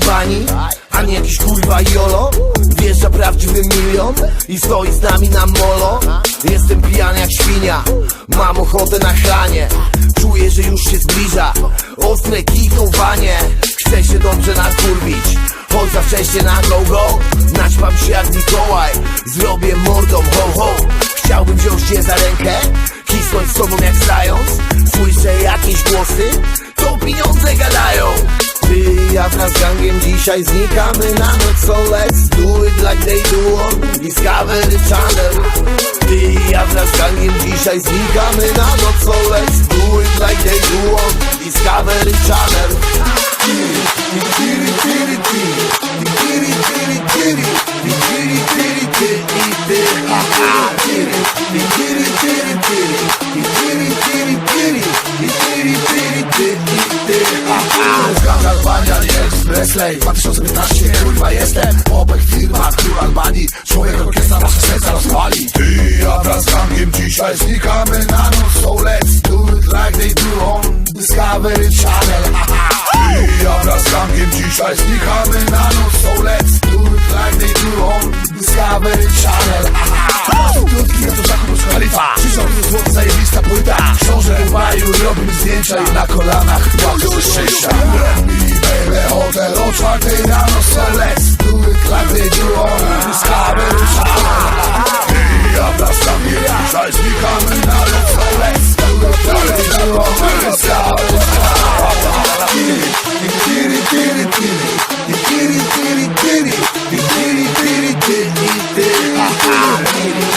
pijani jakiś kurwa jolo. Wjeżdża prawdziwy milion i stoi z nami na molo. Jestem pijany jak świnia, mam ochotę na chranie. Czuję, że już się zbliża ostre kikowanie. Chcę się dobrze nakurwić, choć za wcześnie na go-go. Naćpam się jak Mikołaj, zrobię mordą ho-ho Chciałbym wziąć cię za rękę, kisnąć z tobą jak zając. Słyszę jakieś głosy, to pieniądze gadają ja wraz z gangiem dzisiaj znikamy na noc So let's do it like they do on Discovery Channel Ty i ja wraz z gangiem dzisiaj znikamy na noc So let's do it like they do on Discovery Channel Tiri, Presley 2015, kurwa jestem Obek firma, król Albanii Człowiek orkiestra, nasze serca rozwali Ty ja wraz z gangiem dzisiaj znikamy na noc So let's do it like they do on Discovery Channel Ty ja wraz z gangiem dzisiaj znikamy na noc So let's do it like they do on Discovery Channel Krótki na to Burj Khalifa ze złota zajebista płyta. Książę w Dubaju robimy zdjęcia i na kolanach ze szczęścia Mi baby Hold that old truck they down So let's do it like they do on this Kabelschale Hey, up das Familie Scheiß, wir kommen alle So let's do it like they do on this Kabelschale Tiri, tiri, tiri, tiri Tiri, tiri, tiri Tiri, tiri, tiri, tiri Tiri, tiri, tiri